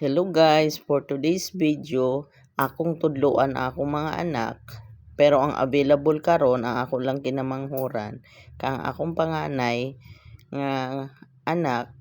Hello guys, for today's video, akong tudloan akong mga anak, pero ang available karon ang ako lang kinamanghuran. Kang akong panganay nga anak,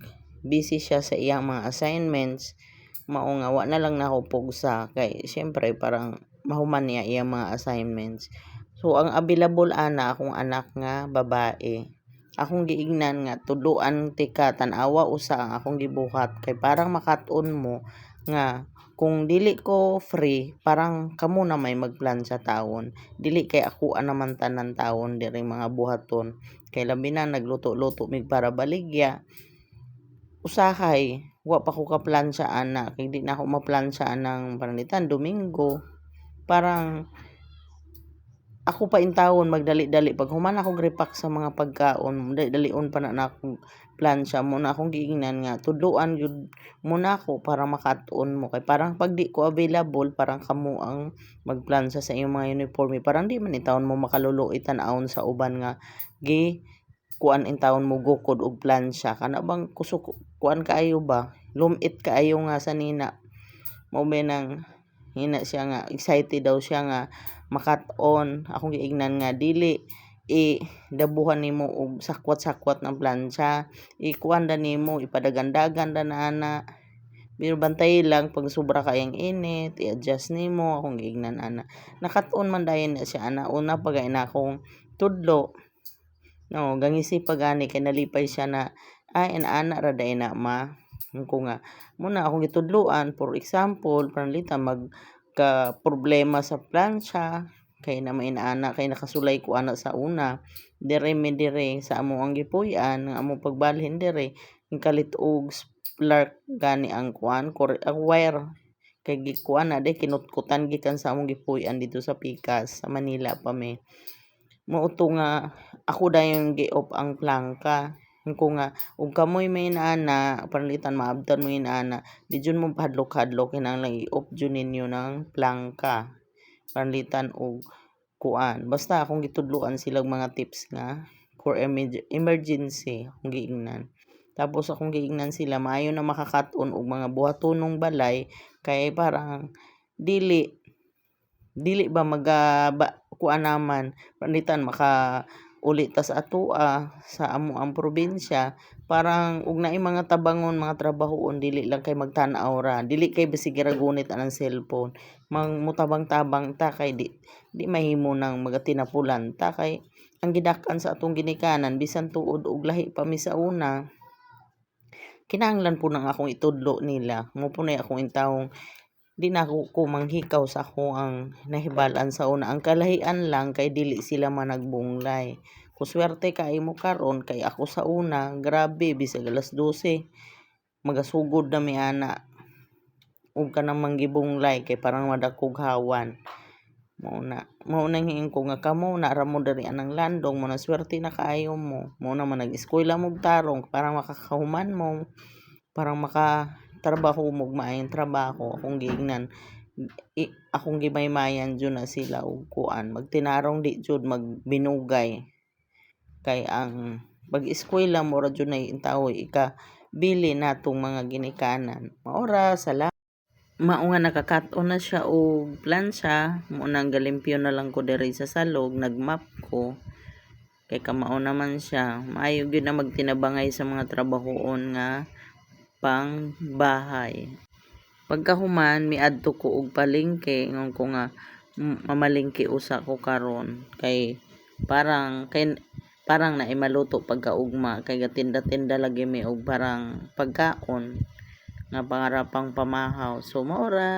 busy siya sa iyang mga assignments, mao nga wa na lang nako pugsa kay syempre parang mahuman niya iyang mga assignments. So ang available ana akong anak nga babae. Akong giignan nga tudloan tika tan-awa usa ang akong gibuhat kay parang makat-on mo nga kung dili ko free parang kamo na may magplan sa taon. Dili kay ako naman tanan taon diri mga buhaton. Kay labi na nagluto-luto mig para baligya. Usahay wa pa ko ka plan sa ana. Kay di na ako maplansya ng panangitan Domingo. Parang ako pa intawon magdali-dali. Pag human ako repack sa mga pagkaon dali-dalion pa na akong plansya mo na akong giingnan nga tudloan gyud muna ako para makat-on mo. Kay parang pag di ko available parang kamo ang magplansya sa iyong mga uniforme parang di man intawon mo makaluluoy tan-awon sa uban nga gi kuan intawon mo gukod og plansya kana bang kusog kuan kaayo ba? Lumit kaayo nga sa nina. Ba nang hina siya nga excited daw siya nga makat-on akong giingnan nga dili i dabuhan nimo og sakwat-sakwat ng plansya ikuan da nimo ipadagan-dagan da na ana. Pero bantay lang pag sobra kayang init i-adjust nimo akong giingnan ana. Nakat-on man dayon na siya ana una pa gay na akong tudlo. No gangisi pa gani kay nalipay siya na ay ana ra na ma ko nga muna akong gitudloan. For example panalitan mag ka problema sa plansya kay na may ana kay nakasulay ko ana sa una. Dire mi dire sa amo ang gipuy-an nga amo pagbalhin dire. Kalit og spark gani ang kuan ang wire. Kay gikuan na day kinutkutan gikan sa among gipuy-an dito sa Pikas sa Manila pa mi mao to nga ako dayon gi-off ang plangka ko nga ug kamoy may ana panalitan maabtan mo ana di jud mo hadlok-hadlok kinahanglan i-off jud ninyo ng plangka. Panalitan og kuan. Basta akong gitudloan silang mga tips nga for emergency akong giingnan. Tapos akong giingnan sila maayo na makakat-on og mga buhatonong balay kay parang dili dili ba maga kuan naman. Panalitan maka uli ta sa atoa sa amo ang probinsya. Parang ug naay mga tabangon mga trabahoon dili lang kay magtan-aw ra. Dili kay bisig gunit anang cellphone. Mang mutabang-tabang ta kay di di mahimo nang magatinapulan ta kay ang gidak-an sa atong ginikanan bisan tuod og lahi pa mi sa una. Kinahanglan po nang akong itudlo nila. Mo po na akong intawong di na ko manghikaw sa ako ang nahibalan sa una. Ang kalahian lang kay dili sila managbunglay. Kuswerte kay mo karon kay ako sa una. Grabe bisag alas 12 magasugod na mi ana. Ug kanang manggibunglay kay parang madakog hawan mao na mao na hiing ko nga kamo na ra mo diri anang landong mo na swerte na kaayo mo. Mao na man nag-eskwela mo tarong para makakahuman mo. Parang maka trabaho mo maayong trabaho akong giingnan i, akong gimaymayan jud na sila og kuan. Magtinarong di jud magbinugay. Kay ang pag-eskwela mo ra jud na intawoy ika bili natong mga ginikanan. Maora sala mao nga nakakat-on na siya og plansya mo nang galimpyo na lang ko diri sa salog nagmap ko. Kay kamao naman siya. Maayo gyud na magtinabangay sa mga trabahoon nga pang bahay. Pagkahuman miadto ko og palengke ngon ko nga mamalingki usa ko karon kay parang kay parang na maluto pagkaugma kay gatinda-tinda lagi mi og parang pagkaon nga pangarapang pamahaw. So mora